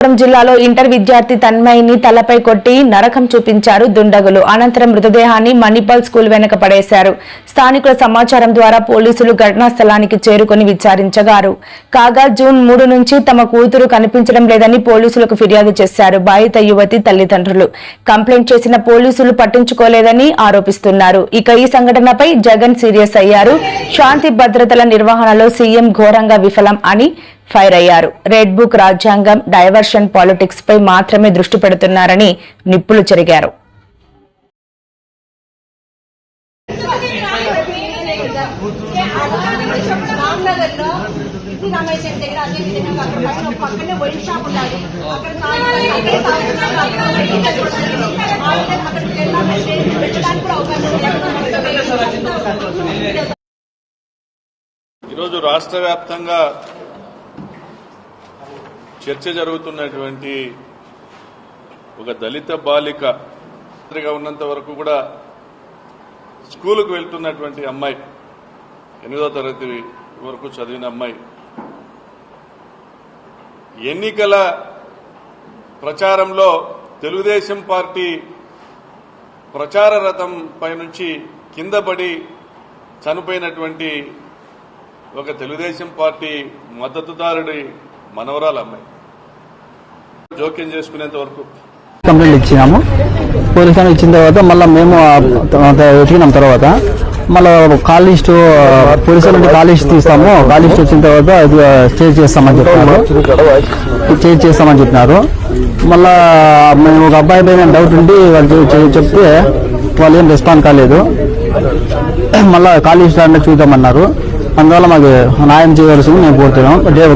అనంతపురం జిల్లాలో ఇంటర్ విద్యార్థి తన్మయిని తలపై కొట్టి నరకం చూపించారు దుండగులు. అనంతరం మృతదేహాన్ని మణిపాల్ స్కూల్ వెనక పడేశారు. స్థానికుల సమాచారం ద్వారా పోలీసులు ఘటనా స్థలానికి చేరుకుని విచారించగారు. కాగా జూన్ మూడు నుంచి తమ కూతురు కనిపించడం లేదని పోలీసులకు ఫిర్యాదు చేశారు. బాధిత యువతి తల్లిదండ్రులు. కంప్లైంట్ చేసిన పోలీసులు పట్టించుకోలేదని ఆరోపిస్తున్నారు. ఇక ఈ సంఘటనపై జగన్ సీరియస్ అయ్యారు. శాంతి భద్రతల నిర్వహణలో సీఎం ఘోరంగా విఫలం అని ఫైర్ అయ్యారు రెడ్ బుక్ రాజ్యాంగం డైవర్షన్ పాలిటిక్స్ పై మాత్రమే దృష్టి పెడుతున్నారని నిప్పులు చెరిగారు. ఈరోజు రాష్ట్ర వ్యాప్తంగా చర్చ జరుగుతున్నటువంటి ఒక దళిత బాలిక మంత్రిగా ఉన్నంత వరకు కూడా స్కూలుకు వెళ్తున్నటువంటి అమ్మాయి ఎనిమిదో తరగతి వరకు చదివిన అమ్మాయి. ఎన్నికల ప్రచారంలో తెలుగుదేశం పార్టీ ప్రచార రథం పై నుంచి కింద పడి చనిపోయినటువంటి ఒక తెలుగుదేశం పార్టీ మద్దతుదారుడి మనవరాలు అమ్మాయి. జోక్యం చేసుకునేంత వరకు. కంప్లైంట్ ఇచ్చినాము. పోలీస్ స్టేషన్ ఇచ్చిన తర్వాత మళ్ళీ మేము తర్వాత వెతికినాం తర్వాత. మళ్ళీ కాల్ లిస్ట్ పోలీసు వాళ్ళకి కాల్ లిస్ట్ తీస్తాము. కాల్ లిస్ట్ వచ్చిన తర్వాత ఇది చేస్తామని చెప్పినారు. చేంజ్ చేస్తామని చెప్పినారు. మళ్ళా మేము ఒక అబ్బాయి పైన డౌట్ ఉండి వాళ్ళు చెప్తే వాళ్ళు ఏం రెస్పాండ్ కాలేదు. మళ్ళీ కాల్ లిస్ట్ అంటే చూద్దామన్నారు. అందువల్ల మాకు న్యాయం చేయవలసింది మేము కోరుతున్నాం.